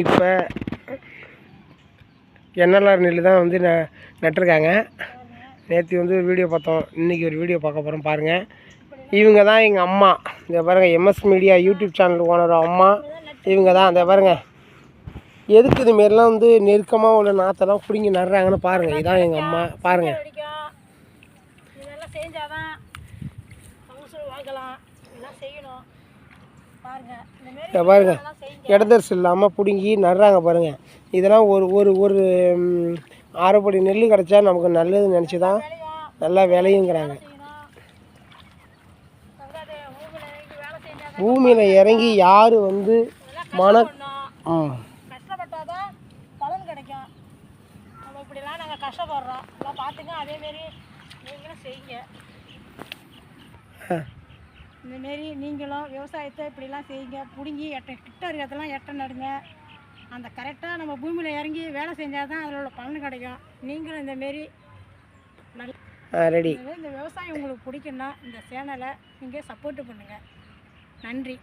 இப்போ என்எல்ஆர் நெல் தான் வந்து ந நட்டிருக்காங்க. நேற்று வந்து ஒரு வீடியோ பார்த்தோம். இன்றைக்கி ஒரு வீடியோ பார்க்க போகிறோம் பாருங்கள் இவங்க தான் எங்கள் அம்மா. இந்த பாருங்கள் MS media YouTube channel owner அம்மா. இவங்க தான் இந்த பாருங்கள் எதுக்கு இது மாரிலாம் வந்து நெருக்கமாக உள்ள நாற்றெல்லாம் பிடுங்கி நடுறாங்கன்னு பாருங்கள் இதான் எங்கள் அம்மா. பாருங்கள் பாருங்க. இடதர்ஸ் இல்லாமல் பிடுங்கி நடுறாங்க பாருங்கள் இதெல்லாம் ஒரு ஒரு ஒரு அரைப்படி நெல் கிடச்சா நமக்கு நல்லதுன்னு நினச்சி தான் நல்லா விளையுங்கிறாங்க. பூமியில் இறங்கி யார் வந்து மன கஷ்டப்படுறோம். பார்த்துங்க அதேமாரி நீங்களும் செய்யுங்க. இந்தமாரி நீங்களும் விவசாயத்தை இப்படிலாம் செய்யுங்க. பிடுங்கி எட்ட கிட்ட இருக்கிறதெல்லாம் எட்ட நடுங்க. அந்த கரெக்டாக நம்ம பூமியில் இறங்கி வேலை செஞ்சால் தான் அதில் உள்ள பலன் கிடைக்கும். நீங்களும் இந்தமாரி ரெடி. இந்த விவசாயம் உங்களுக்கு பிடிக்குன்னா இந்த சேனலை நீங்கள் சப்போர்ட்டு பண்ணுங்கள் நன்றி.